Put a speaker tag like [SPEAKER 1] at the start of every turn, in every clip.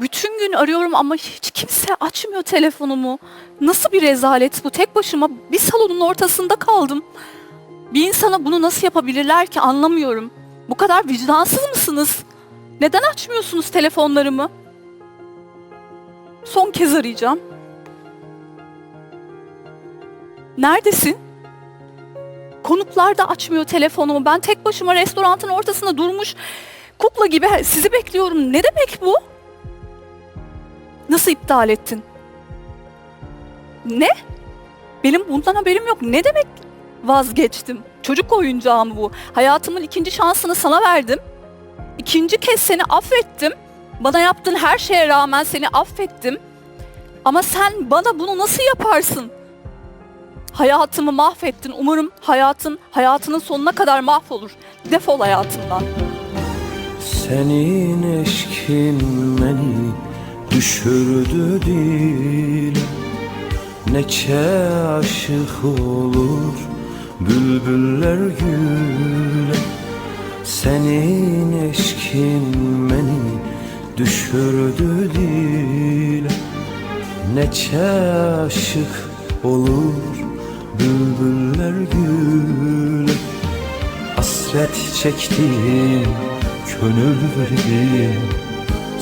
[SPEAKER 1] Bütün gün arıyorum ama hiç kimse açmıyor telefonumu. Nasıl bir rezalet bu? Tek başıma bir salonun ortasında kaldım. Bir insana bunu nasıl yapabilirler ki anlamıyorum. Bu kadar vicdansız mısınız? Neden açmıyorsunuz telefonlarımı? Son kez arayacağım. Neredesin? Konuklar da açmıyor telefonumu. Ben tek başıma restoranın ortasında durmuş kukla gibi sizi bekliyorum. Ne demek bu? Nasıl iptal ettin? Ne? Benim bundan haberim yok. Ne demek vazgeçtim? Çocuk oyuncağı mı bu? Hayatımın ikinci şansını sana verdim. İkinci kez seni affettim. Bana yaptığın her şeye rağmen seni affettim. Ama sen bana bunu nasıl yaparsın? Hayatımı mahvettin. Umarım hayatın hayatının sonuna kadar mahvolur. Defol hayatımdan.
[SPEAKER 2] Senin eşkin beni düşürdü dile Neçe aşık olur bülbüller güle. Senin eşkin beni düşürdü dile Neçe aşık olur bülbüller güle. Hasret çektim, gönül verdim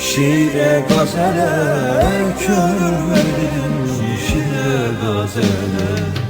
[SPEAKER 2] Şiire gazele Gönül verdim şiire gazele